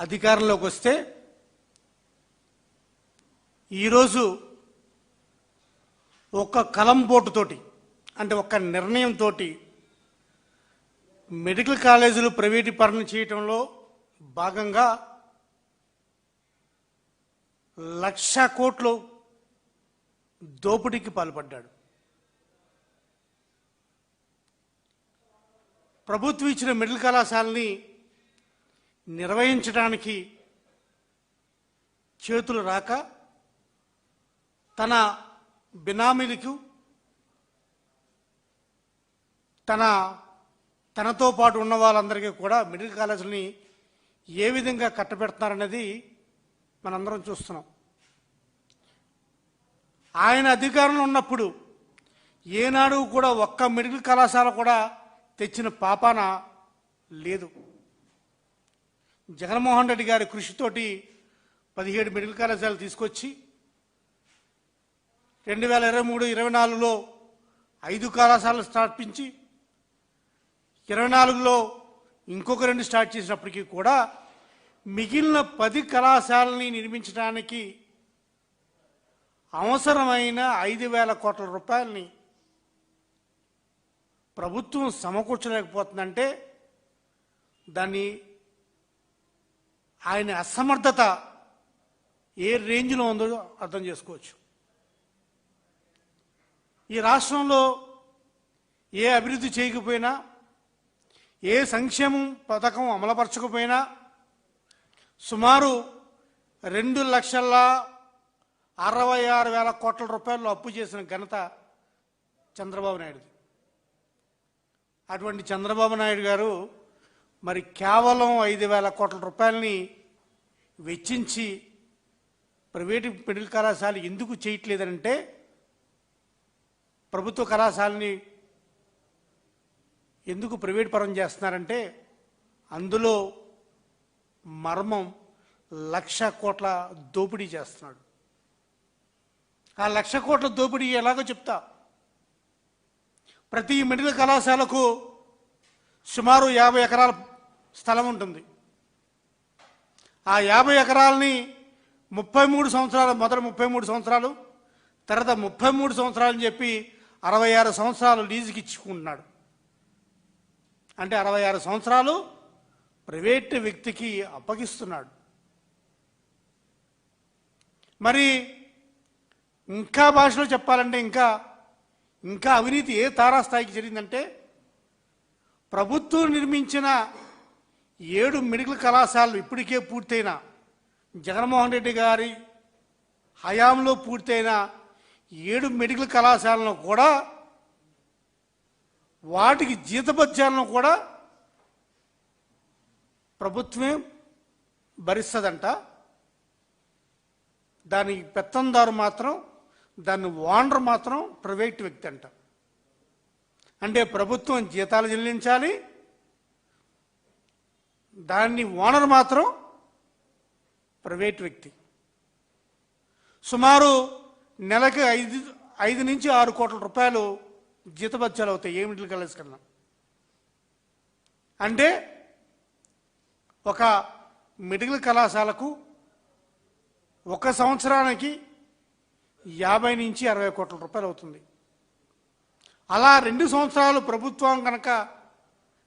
అధికారంలోకి వస్తే ఈరోజు ఒక కలంపోటుతోటి అంటే ఒక నిర్ణయంతో మెడికల్ కాలేజీలు ప్రైవేటీకరణ చేయటంలో భాగంగా లక్ష కోట్లు దోపిడీకి పాల్పడ్డాడు. ప్రభుత్వం ఇచ్చిన మెడికల్ కళాశాలని నిర్వహించడానికి చేతులు రాక తన బినామీలకు తన తనతో పాటు ఉన్న వాళ్ళందరికీ కూడా మెడికల్ కాలేజీలని ఏ విధంగా కట్టబెడుతున్నారనేది మనందరం చూస్తున్నాం. ఆయన అధికారంలో ఉన్నప్పుడు ఏనాడు కూడా ఒక్క మెడికల్ కళాశాల కూడా తెచ్చిన పాపాన లేదు. జగన్మోహన్ రెడ్డి గారి కృషితోటి పదిహేడు మెడికల్ కళాశాలలు తీసుకొచ్చి రెండు వేల ఇరవై మూడు ఇరవై నాలుగులో ఐదు కళాశాలలు స్థాపించి ఇరవై నాలుగులో ఇంకొక రెండు స్టార్ట్ చేసినప్పటికీ కూడా మిగిలిన పది కళాశాలని నిర్మించడానికి అవసరమైన ఐదు వేల కోట్ల రూపాయలని ప్రభుత్వం సమకూర్చలేకపోతుందంటే దాన్ని ఆయన అసమర్థత ఏ రేంజ్లో ఉందో అర్థం చేసుకోవచ్చు. ఈ రాష్ట్రంలో ఏ అభివృద్ధి చేయకపోయినా ఏ సంక్షేమం పథకం అమలుపరచకపోయినా సుమారు రెండు లక్షల అరవై ఆరు వేల కోట్ల రూపాయలు అప్పు చేసిన ఘనత చంద్రబాబు నాయుడుది. అటువంటి చంద్రబాబు నాయుడు గారు మరి కేవలం ఐదు వేల కోట్ల రూపాయలని వెచ్చించి ప్రైవేటు మెడికల్ కళాశాల ఎందుకు చేయట్లేదంటే ప్రభుత్వ కళాశాలని ఎందుకు ప్రైవేట్ పరం చేస్తున్నారంటే అందులో మర్మం లక్ష కోట్ల దోపిడీ చేస్తున్నాడు. ఆ లక్ష కోట్ల దోపిడీ ఎలాగో చెప్తా. ప్రతి మెడికల్ కళాశాలకు సుమారు యాభై ఎకరాల స్థలం ఉంటుంది. ఆ యాభై ఎకరాలని ముప్పై మూడు సంవత్సరాలు మొదట ముప్పై మూడు సంవత్సరాలు తర్వాత ముప్పై మూడు సంవత్సరాలు అని చెప్పి అరవై ఆరు సంవత్సరాలు లీజుకి ఇచ్చుకుంటున్నాడు. అంటే అరవై ఆరు సంవత్సరాలు ప్రైవేట్ వ్యక్తికి అప్పగిస్తున్నాడు. మరి ఇంకా భాషలో చెప్పాలంటే ఇంకా ఇంకా అవినీతి ఏ తారాస్థాయికి జరిగిందంటే ప్రభుత్వం నిర్మించిన ఏడు మెడికల్ కళాశాలలు ఇప్పటికే పూర్తయిన జగన్మోహన్ రెడ్డి గారి హయాంలో పూర్తయిన ఏడు మెడికల్ కళాశాలను కూడా వాటికి జీతభత్యాలను కూడా ప్రభుత్వమే భరిస్తుందంట. దాని పెత్తందారు మాత్రం దాన్ని ఓనర్ మాత్రం ప్రైవేట్ వ్యక్తి అంట. అంటే ప్రభుత్వం జీతాలు చెల్లించాలి దాన్ని ఓనర్ మాత్రం ప్రైవేట్ వ్యక్తి. సుమారు నెలకు ఐదు ఐదు నుంచి ఆరు కోట్ల రూపాయలు జీతభత్యాలు అవుతాయి. ఏ మిడిల్ కాలేజ్ కన్నా. అంటే ఒక మెడికల్ కళాశాలకు ఒక సంవత్సరానికి యాభై నుంచి అరవై కోట్ల రూపాయలు అవుతుంది. అలా రెండు సంవత్సరాలు ప్రభుత్వం కనుక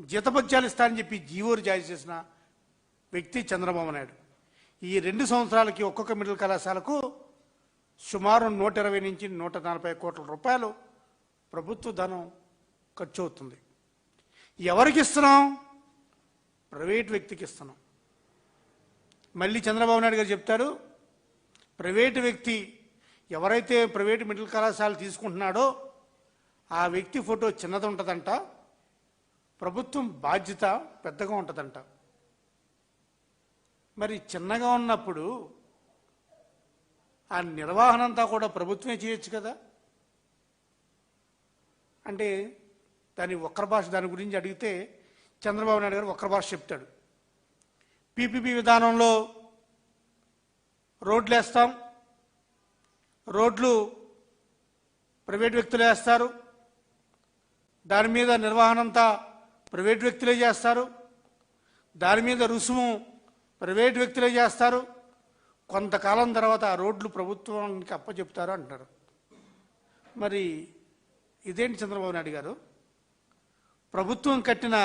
జతభద్యాలు ఇస్తా అని చెప్పి జీవోలు జారీ చేసిన వ్యక్తి చంద్రబాబు నాయుడు. ఈ రెండు సంవత్సరాలకి ఒక్కొక్క మిడిల్ కళాశాలకు సుమారు నూట ఇరవై నుంచి నూట నలభై కోట్ల రూపాయలు ప్రభుత్వ ధనం ఖర్చు అవుతుంది. ఎవరికి ఇస్తున్నాం? ప్రైవేట్ వ్యక్తికి ఇస్తున్నాం. మళ్ళీ చంద్రబాబు నాయుడు గారు చెప్తారు ప్రైవేటు వ్యక్తి ఎవరైతే ప్రైవేటు మిడిల్ కళాశాల తీసుకుంటున్నాడో ఆ వ్యక్తి ఫోటో చిన్నది ఉంటుందంట. ప్రభుత్వం బాధ్యత పెద్దగా ఉంటుందంట. మరి చిన్నగా ఉన్నప్పుడు ఆ నిర్వహణ అంతా కూడా ప్రభుత్వమే చేయొచ్చు కదా? అంటే దాని ఒక్కరి భాష దాని గురించి అడిగితే చంద్రబాబు నాయుడు గారు ఒక్కరి భాష చెప్తాడు. పీపీపీ విధానంలో రోడ్లు వేస్తాం. రోడ్లు ప్రైవేట్ వ్యక్తులు వేస్తారు. దాని మీద నిర్వహణ అంతా ప్రైవేట్ వ్యక్తులే చేస్తారు. దాని మీద రుసుము ప్రైవేట్ వ్యక్తులే చేస్తారు. కొంతకాలం తర్వాత ఆ రోడ్లు ప్రభుత్వానికి అప్పచెప్తారు అంటున్నారు మరి ఇదేంటి చంద్రబాబు నాయుడు గారు? ప్రభుత్వం కట్టిన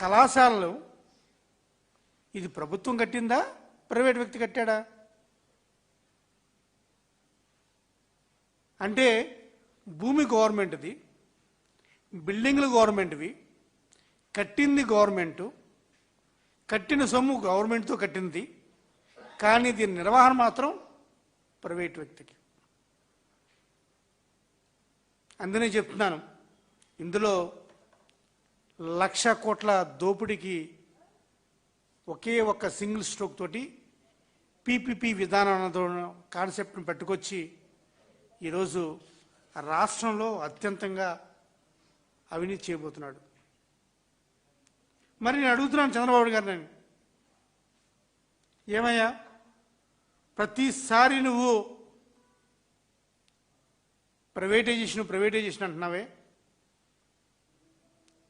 కళాశాలలు ఇది ప్రభుత్వం కట్టిందా? ప్రైవేట్ వ్యక్తి కట్టాడా? అంటే భూమి గవర్నమెంట్ది. బిల్డింగ్లు గవర్నమెంట్వి కట్టింది గవర్నమెంటు కట్టిన సొమ్ము గవర్నమెంట్తో కట్టింది కానీ దీని నిర్వహణ మాత్రం ప్రైవేట్ వ్యక్తికి. అందునే చెప్తున్నాను ఇందులో లక్ష కోట్ల దోపిడీకి ఒకే ఒక్క సింగిల్ స్ట్రోక్ తోటి పీపీపీ విధానం కాన్సెప్ట్ని పట్టుకొచ్చి ఈరోజు రాష్ట్రంలో అత్యంతంగా అవినీతి చేయబోతున్నాడు. మరి నేను అడుగుతున్నాను చంద్రబాబు గారు నేను. ఏమయ్యా? ప్రతిసారి నువ్వు ప్రైవేటైజేషన్ ప్రైవేటైజేషన్ అంటున్నావే?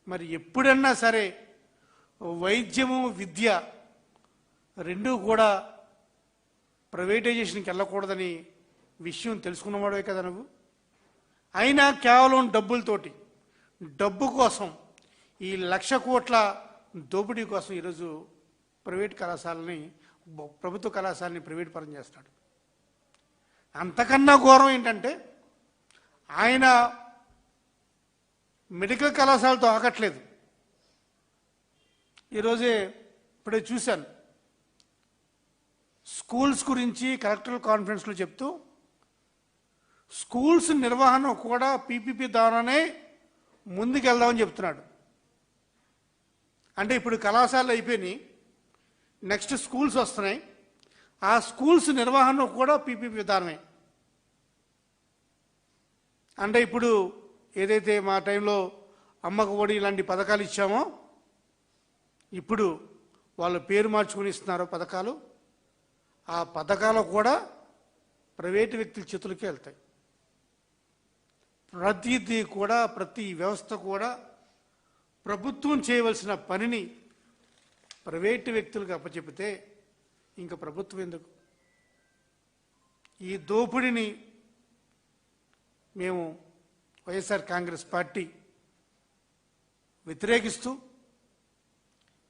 మరి ఎప్పుడన్నా సరే వైద్యము విద్య రెండూ కూడా ప్రైవేటైజేషన్కి వెళ్ళకూడదని విషయం తెలుసుకున్నవాడే కదా నువ్వు? అయినా కేవలం డబ్బులతోటి. డబ్బు కోసం ఈ లక్ష కోట్ల దోపిడీ కోసం ఈరోజు ప్రైవేట్ కళాశాలని ప్రభుత్వ కళాశాలని ప్రైవేట్ పరం చేస్తాడు. అంతకన్నా ఘోరం ఏంటంటే ఆయన మెడికల్ కళాశాలతో ఆగట్లేదు. ఈరోజే ఇప్పుడే చూశాను. స్కూల్స్ గురించి కలెక్టర్ కాన్ఫరెన్స్లో చెప్తూ స్కూల్స్ నిర్వహణ కూడా పీపీపీ ద్వారానే ముందుకెళ్దామని చెప్తున్నాడు. అంటే ఇప్పుడు కళాశాలలు అయిపోయినాయి. నెక్స్ట్ స్కూల్స్ వస్తున్నాయి. ఆ స్కూల్స్ నిర్వహణ కూడా పీపీపీ విధానమే. అంటే ఇప్పుడు ఏదైతే మా టైంలో అమ్మకు ఒడి ఇలాంటి పథకాలు ఇచ్చామో ఇప్పుడు వాళ్ళ పేరు మార్చుకుని ఇస్తున్నారో పథకాలు. ఆ పథకాలు కూడా ప్రైవేటు వ్యక్తుల చేతులకే వెళ్తాయి. ప్రతిదీ కూడా ప్రతి వ్యవస్థ కూడా ప్రభుత్వం చేయవలసిన పనిని ప్రైవేటు వ్యక్తులకు అప్పచెపితే ఇంకా ప్రభుత్వం ఎందుకు? ఈ దోపిడిని మేము వైఎస్ఆర్ కాంగ్రెస్ పార్టీ వ్యతిరేకిస్తూ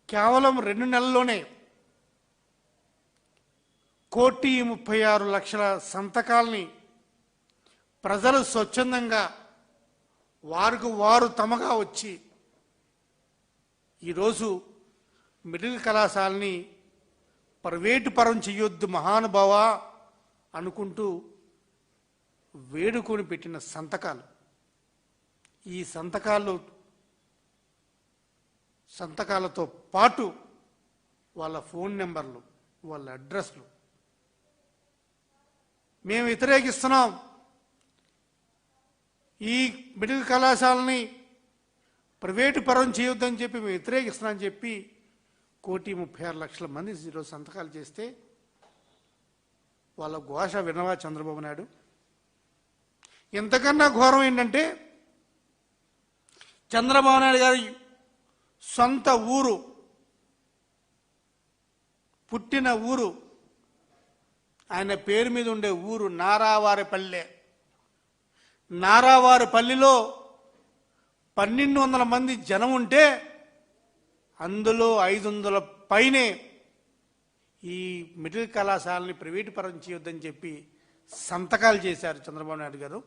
కేవలం రెండు నెలల్లోనే కోటి ముప్పై ఆరు లక్షల సంతకాల్ని ప్రజలు స్వచ్ఛందంగా వారికి వారు తమగా వచ్చి ఈరోజు మిడిల్ కళాశాలని ప్రైవేటు పరం చెయ్యొద్దు మహానుభావ అనుకుంటూ వేడుకొని పెట్టిన సంతకాలు. ఈ సంతకాలు సంతకాలతో పాటు వాళ్ళ ఫోన్ నెంబర్లు వాళ్ళ అడ్రస్లు మేము వ్యతిరేకిస్తున్నాం. ఈ మిడిల్ కళాశాలని ప్రైవేటు పరం చేయొద్దని చెప్పి మేము వ్యతిరేకిస్తున్నామని చెప్పి కోటి ముప్పై ఆరు లక్షల మంది ఈరోజు సంతకాలు చేస్తే వాళ్ళ ఘోష వినవా చంద్రబాబు నాయుడు. ఇంతకన్నా ఘోరం ఏంటంటే చంద్రబాబు నాయుడు గారి సొంత ఊరు పుట్టిన ఊరు ఆయన పేరు మీద ఉండే ఊరు నారావారిపల్లె. నారావారిపల్లిలో పన్నెండు వందల మంది జనం ఉంటే అందులో ఐదు వందల పైనే ఈ మిడిల్ కళాశాలని ప్రైవేటుపరం చేయొద్దని చెప్పి సంతకాలు చేశారు చంద్రబాబు నాయుడు గారు.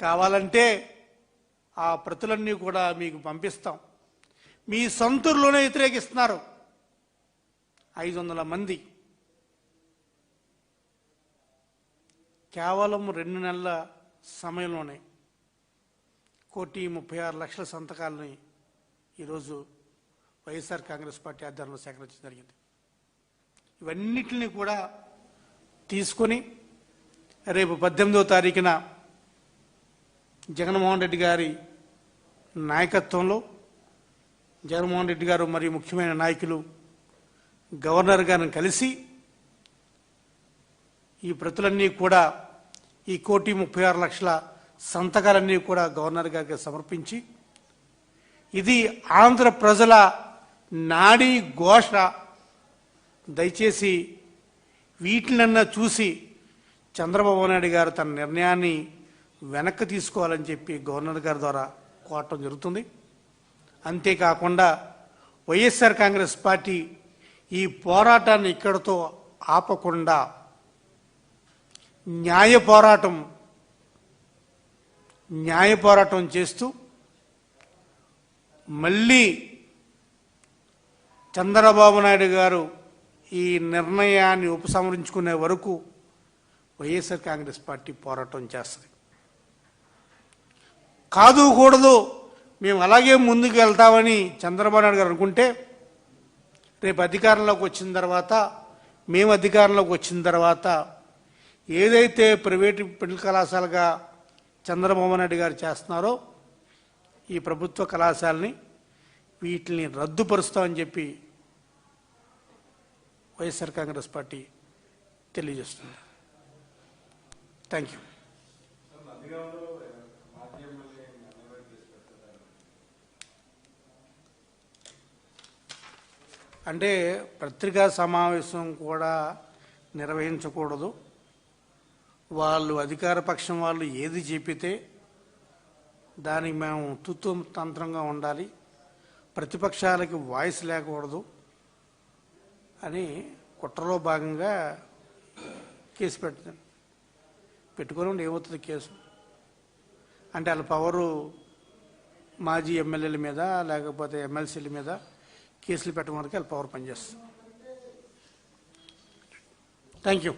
కావాలంటే ఆ ప్రతులన్నీ కూడా మీకు పంపిస్తాం. మీ సొంతూరులోనే వ్యతిరేకిస్తున్నారు ఐదు వందల మంది. కేవలం రెండు నెలల సమయంలోనే కోటి ముప్పై ఆరు లక్షల సంతకాలని ఈరోజు వైఎస్ఆర్ కాంగ్రెస్ పార్టీ ఆధ్వర్యంలో సేకరించడం జరిగింది. ఇవన్నిటిని కూడా తీసుకొని రేపు పద్దెనిమిదవ తారీఖున జగన్మోహన్ రెడ్డి గారి నాయకత్వంలో జగన్మోహన్ రెడ్డి గారు మరియు ముఖ్యమైన నాయకులు గవర్నర్ గారిని కలిసి ఈ ప్రతులన్నీ కూడా ఈ కోటి ముప్పై ఆరు లక్షల సంతకాలన్నీ కూడా గవర్నర్ గారికి సమర్పించి ఇది ఆంధ్ర ప్రజల నాడీ ఘోష దయచేసి వీటినన్నా చూసి చంద్రబాబు నాయుడు గారు తన నిర్ణయాన్ని వెనక్కి తీసుకోవాలని చెప్పి గవర్నర్ గారి ద్వారా కోరటం జరుగుతుంది. అంతేకాకుండా వైఎస్ఆర్ కాంగ్రెస్ పార్టీ ఈ పోరాటాన్ని ఇక్కడితో ఆపకుండా న్యాయ పోరాటం న్యాయ పోరాటం చేస్తూ మళ్ళీ చంద్రబాబు నాయుడు గారు ఈ నిర్ణయాన్ని ఉపసంహరించుకునే వరకు వైఎస్ఆర్ కాంగ్రెస్ పార్టీ పోరాటం చేస్తుంది. కాదు కూడదు మేము అలాగే ముందుకు వెళ్తామని చంద్రబాబు నాయుడు గారు అనుకుంటే రేపు అధికారంలోకి వచ్చిన తర్వాత మేము అధికారంలోకి వచ్చిన తర్వాత ఏదైతే ప్రైవేటు మెడికల్ కళాశాలగా చంద్రబాబు నాయుడు గారు చేస్తున్నారో ఈ ప్రభుత్వ కళాశాలని వీటిని రద్దుపరుస్తామని చెప్పి వైఎస్ఆర్ కాంగ్రెస్ పార్టీ తెలియజేస్తుంది. థ్యాంక్ యూ అంటే పత్రికా సమావేశం కూడా నిర్వహించకూడదు. వాళ్ళు అధికార పక్షం వాళ్ళు ఏది చెప్పితే దానికి మేము తుత్తు తంత్రంగా ఉండాలి. ప్రతిపక్షాలకి వాయిస్ లేకూడదు అని కుట్రలో భాగంగా కేసు పెడతాను పెట్టుకొని ఉండి ఏమవుతుంది కేసు? అంటే వాళ్ళ పవరు మాజీ ఎమ్మెల్యేల మీద లేకపోతే ఎమ్మెల్సీల మీద కేసులు పెట్టడం వరకు వాళ్ళ పవర్ పనిచేస్తుంది. Thank you.